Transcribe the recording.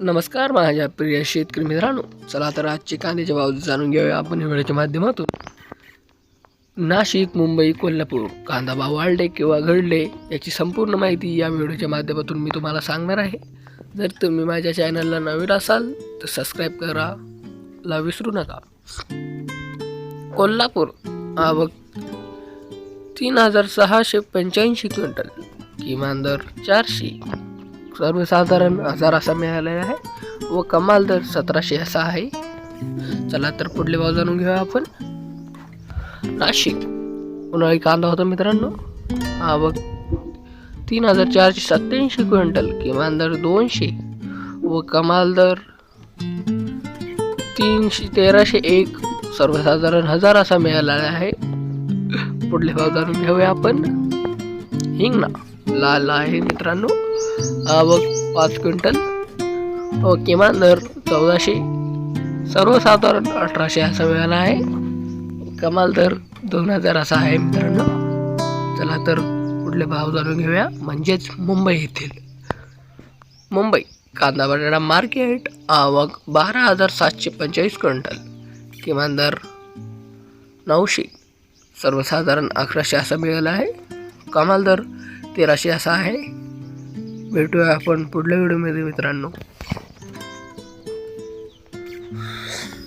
नमस्कार माझ्या प्रिय शेतकरी मित्रांनो. चला तर आजचे कांद्याचे भाव जाणून घेऊया आपण वेळेच्या माध्यमातून. नाशिक मुंबई कोल्हापूर कांदा भाव वाढले किंवा घडले याची संपूर्ण माहिती या व्हिडिओच्या माध्यमातून मी तुम्हाला सांगणार आहे. जर तुम्ही माझ्या चॅनलला नवीन असाल तर सबस्क्राईब करायला विसरू नका. कोल्हापूर आवक तीन हजार सहाशे पंच्याऐंशी क्विंटल. किमान दर चारशे. सर्वसाधारण हजार असा मिळालेला आहे. व कमाल दर सतराशे असा आहे. चला तर पुढले भाव जाणून घेऊया आपण. नाशिक. उन्हाळी कांदा होता मित्रांनो. हा बघ तीन हजार चारशे सत्याऐंशी क्विंटल किमान दर दोनशे. व कमाल दर तीनशे तेराशे एक. सर्वसाधारण हजार असा मिळालेला आहे. पुढले भाव जाणून घेऊया आपण. हिंगणा. लाल आहे मित्रांनो. आवक पाच क्विंटल. किमान दर चौदाशे. सर्वसाधारण अठराशे असा मिळाला आहे. कमाल दर दोन हजार असा आहे मित्रांनो. चला तर पुढले भाव जाणून घेऊया. म्हणजेच मुंबई येथील. मुंबई कांदा बटाटा मार्केट आवक बारा हजार सातशे पंचेचाळीस क्विंटल. किमान दर नऊशे. सर्वसाधारण अकराशे असा मिळाला आहे. कमाल दर तेराशे असा आहे. भेटूया आपण पुढल्या व्हिडिओमध्ये मित्रांनो.